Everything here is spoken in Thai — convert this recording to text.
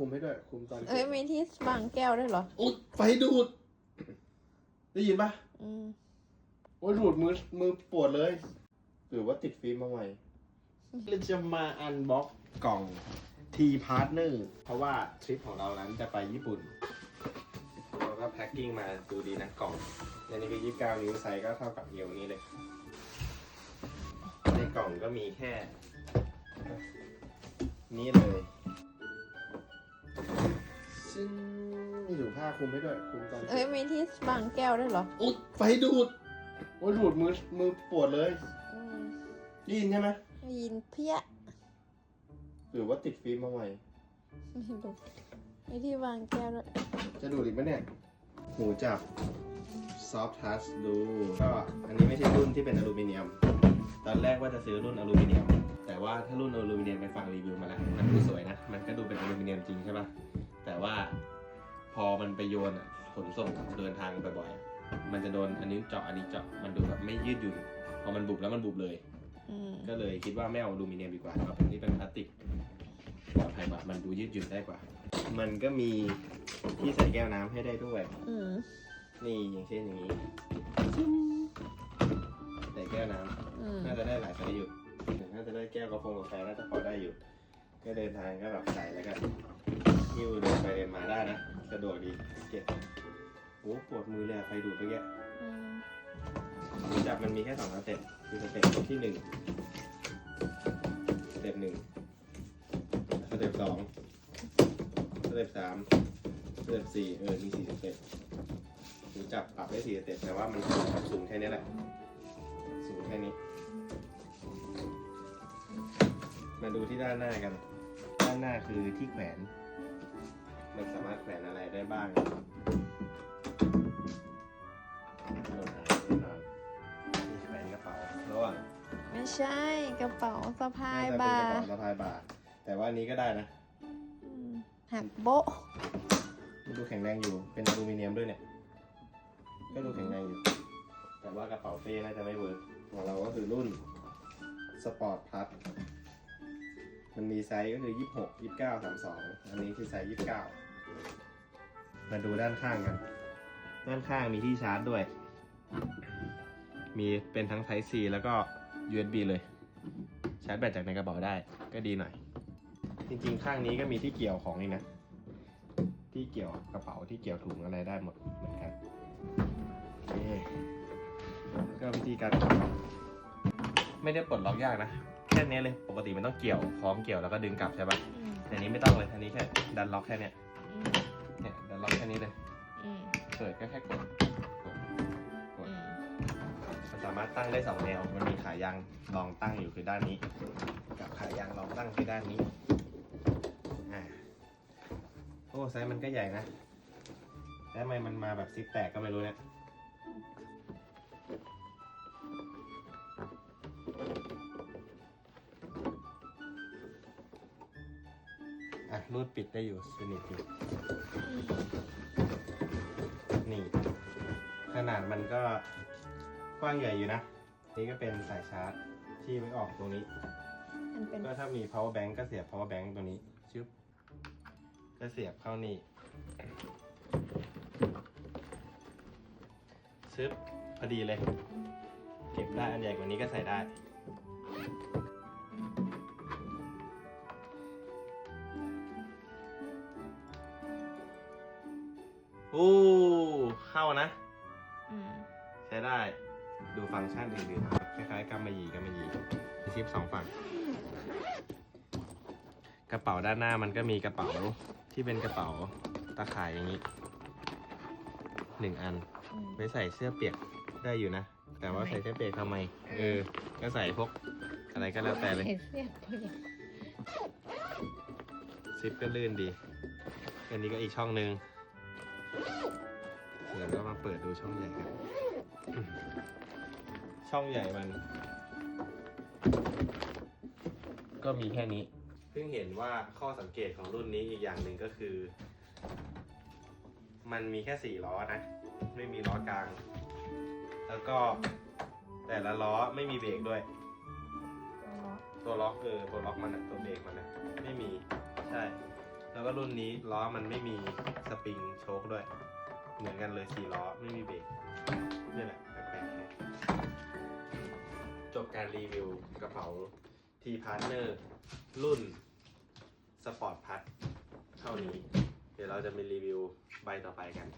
คุมให้ด้วย คุมตอนเอ้ยมีที่วางแก้วด้วยเหรออุ๊ยไฟดูด ได้ยินปะอืมโอ้ยดูดมือมือปวดเลย หรือว่าติดฟิล์มมาใหม่เราจะมาอันบ็อกกล่อง T Partner เพราะว่าทริปของเรานั้นจะไปญี่ปุ่น เราก็แพ็คกิ้งมาดูดีนะกล่องในนี้คือ29นิ้วไซส์ก็เท่ากับเอวนี้เลย ในกล่องก็มีแค่ นี้เลย ซึ่งมีถุงผ้าคลุมให้ด้วยคลุมตอนเอ้ยมีที่วางแก้วด้วยเหรออุ๊ยไฟดูดโอ้ยดูดมือมือปวดเลยอืมได้ยินใช่ไหมได้ยินเพี้ยหรือว่าติดฟิล์มมาใหม่ไม่รู้มีที่วางแก้วด้วยจะดูดอีกไหมเนี่ยหูจับ Soft Touch ดูก็อันนี้ไม่ใช่รุ่นที่เป็นอลูมิเนียม ตอนแรกว่าจะซื้อรุ่นอลูมิเนียม แต่ว่าถ้ารุ่นอลูมิเนียมไปฟังรีวิวมาแล้ว มันดูสวยนะ มันก็ดูเป็นอลูมิเนียมจริงใช่ปะ แต่ว่าพอมันไปโยนอะขนส่งเดินทางบ่อยๆอะมันจะโดนอันนี้เจาะอันนี้เจาะมันดูแบบไม่ยืดหยุ่นพอมันบุบแล้วมันบุบเลย อืมก็เลยคิดว่าไม่เอาอลูมิเนียมดีกว่าเอาเป็นที่เป็นพลาสติกปลอดภัยกว่า มันดูยืดหยุ่นได้กว่า มันก็มีที่ใส่แก้วน้ำให้ได้ด้วย อืมนี่อย่างเช่นอย่างนี้ใส่แก้วน้ำ อืมน่าจะได้หลายไซส์อยู่ น่าจะได้แก้วกาแฟกาแฟน่าจะพอได้อยู่ ก็เดินทางก็แบบใส่แล้วก็ ดวกดีเก็บโอ้ปวดมือเลยอะไฟดูดไปแกอืมจับมันมีแค่สองสเต็ปคือสเต็ปที่หนึ่งสเต็ปหนึ่งสเต็ปสองสเต็ปสามสเต็ปสี่เออมีสี่สเต็ปหรือจับปรับได้สี่สเต็ปแต่ว่ามันสูงแค่นี้แหละสูงแค่นี้ มาดูที่ด้านหน้ากัน ด้านหน้าคือที่แขวน มันสามารถแขวนอะไรได้บ้างโดนหายแน่นอนที่แขวนกระเป๋าระหว่างไม่ใช่กระเป๋าสะพายน่จะเป็นบากระร์เป๋าสะพายบาร์แต่ว่าอันนี้ก็ได้นะ อืมหักโบะมันดูแข็งแรงอยู่ เป็นอลูมิเนียมด้วยเนี่ย ก็ดูแข็งแรงอยู่ แต่ว่ากระเป๋าเป้น่าจะไม่เวิร์กของเราก็คือรุ่นสปอร์ตพลัส มันมีไซส์ก็คือ 26 29 32 อันนี้คือไซส์ 29 มาดูด้านข้างกัน ด้านข้างมีที่ชาร์จด้วย มีเป็นทั้ง Type C แล้วก็ USB เลย ชาร์จแบตจากในกระเป๋าได้ก็ดีหน่อย จริงๆ ข้างนี้ก็มีที่เกี่ยวของนี่นะ ที่เกี่ยวกระเป๋าที่เกี่ยวถุงอะไรได้หมดเหมือนกันโอเคแล้วก็วิธีการไม่ได้ปลดล็อกยากนะแค่นี้เลยปกติมันต้องเกี่ยวคล้องเกี่ยวแล้วก็ดึงกลับใช่ปะอืมแต่อันนี้ไม่ต้องเลยอันนี้แค่ดันล็อกแค่เนี้ยอืมเนี่ยดันล็อกแค่นี้เลย อืมเปิดก็แค่กดกดกดอืมมันสามารถตั้งได้สองแนว มันมีขายางรองตั้งอยู่คือด้านนี้ กับขายางรองตั้งคือด้านนี้อ่าโอ้ไซส์มันก็ใหญ่นะแล้วทำไมมันมาแบบซิปแตกก็ไม่รู้เนี่ย อะรูดปิดได้อยู่สนิทอยู่นี่ ขนาดมันก็กว้างใหญ่อยู่นะ นี่ก็เป็นสายชาร์จที่ไว้ออกตรงนี้ มันเป็นก็ถ้ามี power bank ก็เสียบ power bank ตัวนี้ชึบก็เสียบเข้านี่ชึบพอดีเลย เก็บได้อันใหญ่กว่านี้ก็ใส่ได้ โอ้เข้านะ อืมใช้ได้ ดูฟังก์ชันอื่นๆครับคล้ายๆกำมะหยี่กำมะหยี่มีชิปสองฝั่ง กระเป๋าด้านหน้ามันก็มีกระเป๋าที่เป็นกระเป๋าตะข่ายอย่างนี้หนึ่งอันอืมไว้ใส่เสื้อเปียกได้อยู่นะ แต่ว่าใส่เสื้อเปียกทำไม เออ ก็ใส่พวกอะไรก็แล้วแต่เลย เห็นเสียบเลยซิปก็ลื่นดี อันนี้ก็อีกช่องหนึ่ง เดี๋ยวเรามาเปิดดูช่องใหญ่กัน ช่องใหญ่มัน ก็มีแค่นี้ เพิ่งเห็นว่าข้อสังเกตของรุ่นนี้อีกอย่างหนึ่งก็คือ มันมีแค่สี่ล้อนะ ไม่มีล้อกลาง แล้วก็แต่ละล้อไม่มีเบรกด้วย ตัวล็อกเออตัวล็อกมันอะตัวเบรกมันอะไม่มีใช่ แล้วก็รุ่นนี้ล้อมันไม่มีสปริงโชคด้วย เหมือนกันเลยสี่ล้อไม่มีเบรกนี่แหละแปลกๆจบการรีวิวกระเป๋าทีพาร์เนอร์รุ่นสปอร์ตพัทเท่านี้ เดี๋ยวเราจะมีรีวิวใบต่อไปกัน